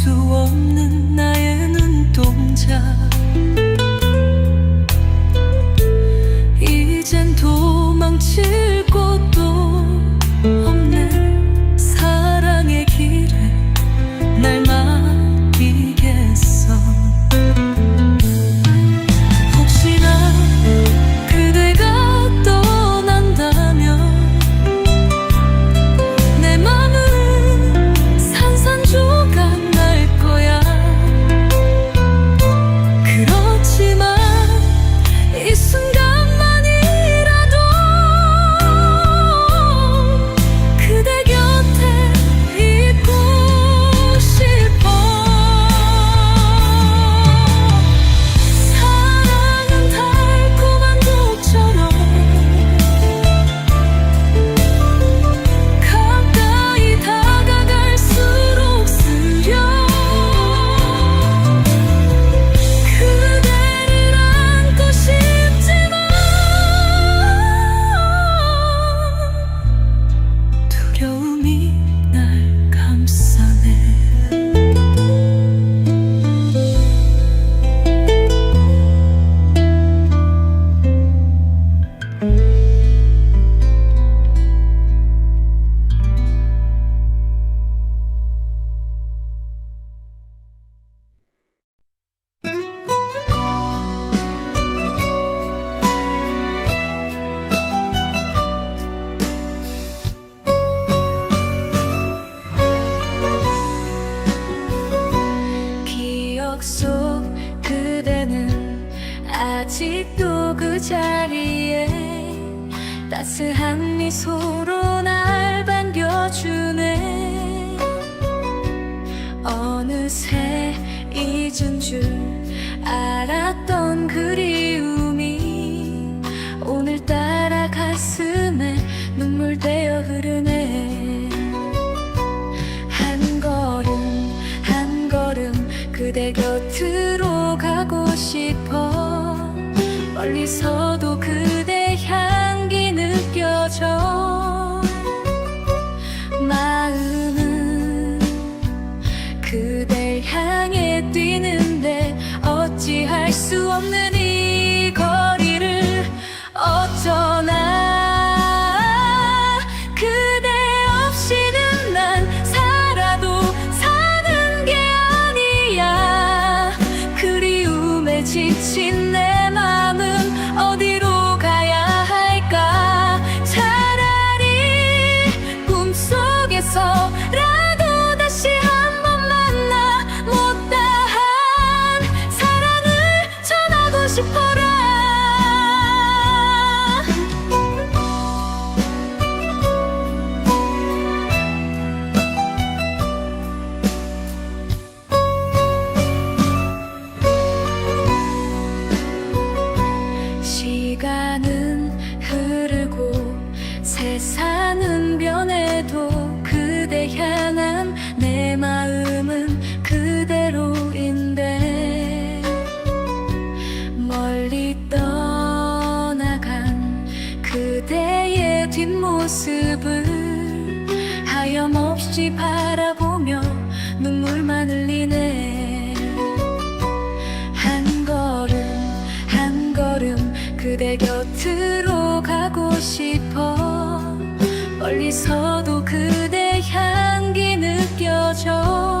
수 없는 나의 눈동자. 아직도 그 자리에 따스한 미소로 날 반겨주네. 어느새 잊은 줄 알았던 그리움이 오늘따라 가슴에 눈물 되어 흐르네. 한 걸음 한 걸음 그대 곁으로 가고 싶어. 멀리서도 그대 향기 느껴져. 마음은 그댈 향해 뛰는데 어찌할 수 없는 뒷모습을 하염없이 바라보며 눈물만 흘리네. 한 걸음 한 걸음 그대 곁으로 가고 싶어. 멀리서도 그대 향기 느껴져.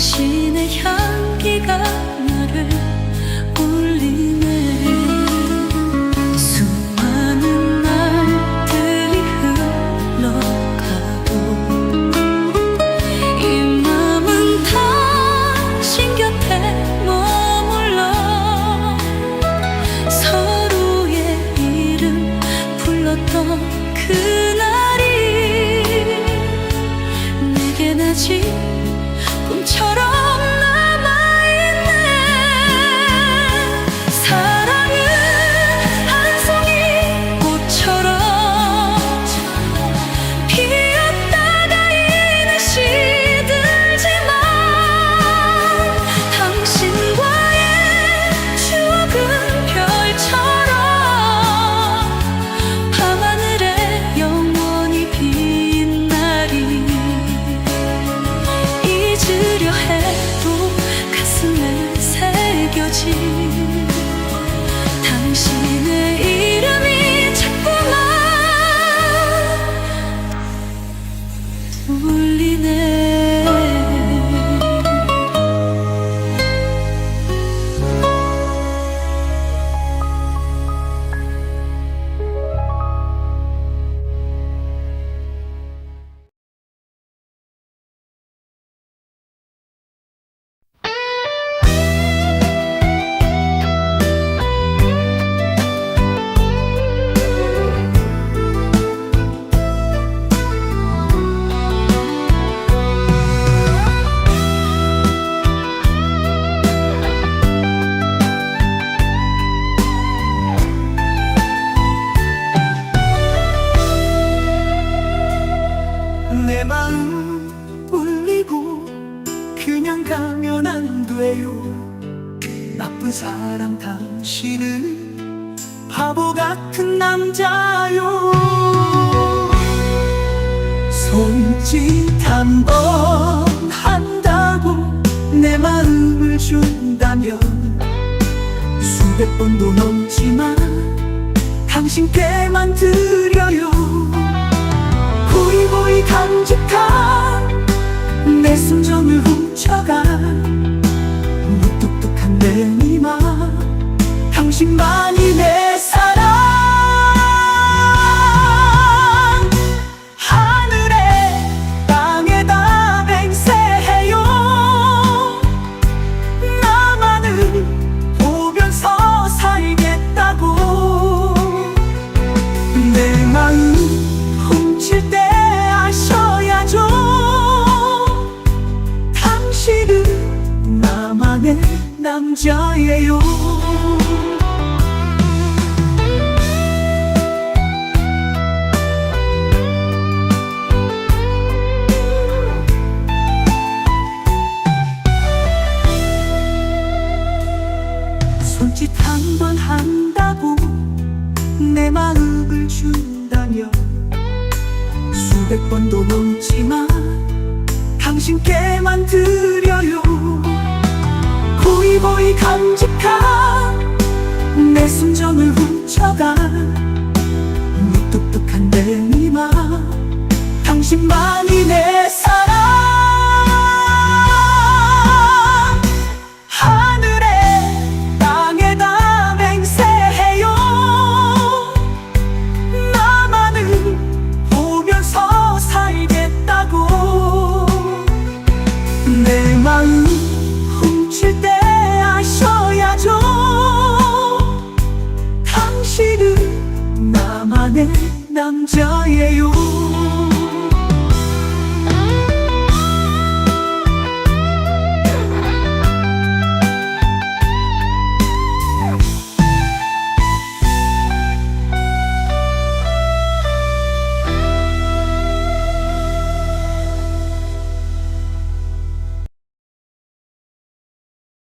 신의 향기가 나를 울리네. 수많은 날들이 흘러가도 이 맘은 당신 곁에 머물러 서로의 이름 불렀던 그날이 내겐 아직 마음을 준다면 수백 번도 넘지만 당신께만 드려요. 고이고이 간직한 내 순정을 훔쳐간 무뚝뚝한 내 이마 당신만이 남자예요. 손짓 한 번 한다고 내 마음을 준다면 수백 번도 넘지만 당신께만 드려요 고이고이 간직한 내 순정을 훔쳐간 나만의 남자예요